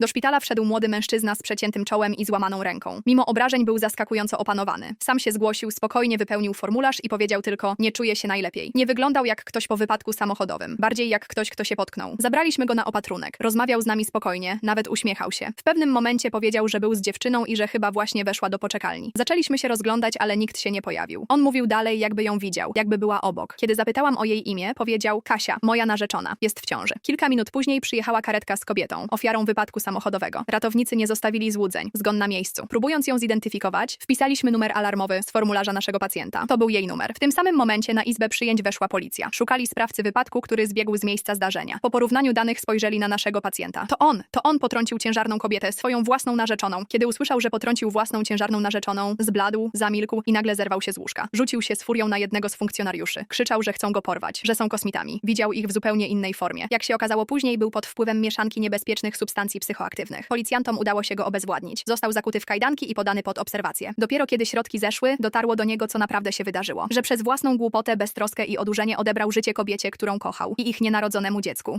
Do szpitala wszedł młody mężczyzna z przeciętym czołem i złamaną ręką. Mimo obrażeń był zaskakująco opanowany. Sam się zgłosił, spokojnie wypełnił formularz i powiedział tylko: Nie czuję się najlepiej. Nie wyglądał jak ktoś po wypadku samochodowym, bardziej jak ktoś, kto się potknął. Zabraliśmy go na opatrunek. Rozmawiał z nami spokojnie, nawet uśmiechał się. W pewnym momencie powiedział, że był z dziewczyną i że chyba właśnie weszła do poczekalni. Zaczęliśmy się rozglądać, ale nikt się nie pojawił. On mówił dalej, jakby ją widział, jakby była obok. Kiedy zapytałam o jej imię, powiedział: Kasia, moja narzeczona, jest w ciąży. Kilka minut później przyjechała karetka z kobietą, ofiarą wypadku samochodowego. Ratownicy nie zostawili złudzeń, zgon na miejscu. Próbując ją zidentyfikować, wpisaliśmy numer alarmowy z formularza naszego pacjenta. To był jej numer. W tym samym momencie na izbę przyjęć weszła policja. Szukali sprawcy wypadku, który zbiegł z miejsca zdarzenia. Po porównaniu danych spojrzeli na naszego pacjenta. To on, to on potrącił ciężarną kobietę, swoją własną narzeczoną. Kiedy usłyszał, że potrącił własną ciężarną narzeczoną, zbladł, zamilkł i nagle zerwał się z łóżka. Rzucił się z furią na jednego z funkcjonariuszy. Krzyczał, że chcą go porwać, że są kosmitami. Widział ich w zupełnie innej formie. Jak się okazało później, był pod wpływem mieszanki niebezpiecznych substancji psychoaktywnych. Policjantom udało się go obezwładnić. Został zakuty w kajdanki i podany pod obserwację. Dopiero kiedy środki zeszły, dotarło do niego, co naprawdę się wydarzyło. Że przez własną głupotę, beztroskę i odurzenie odebrał życie kobiecie, którą kochał i ich nienarodzonemu dziecku.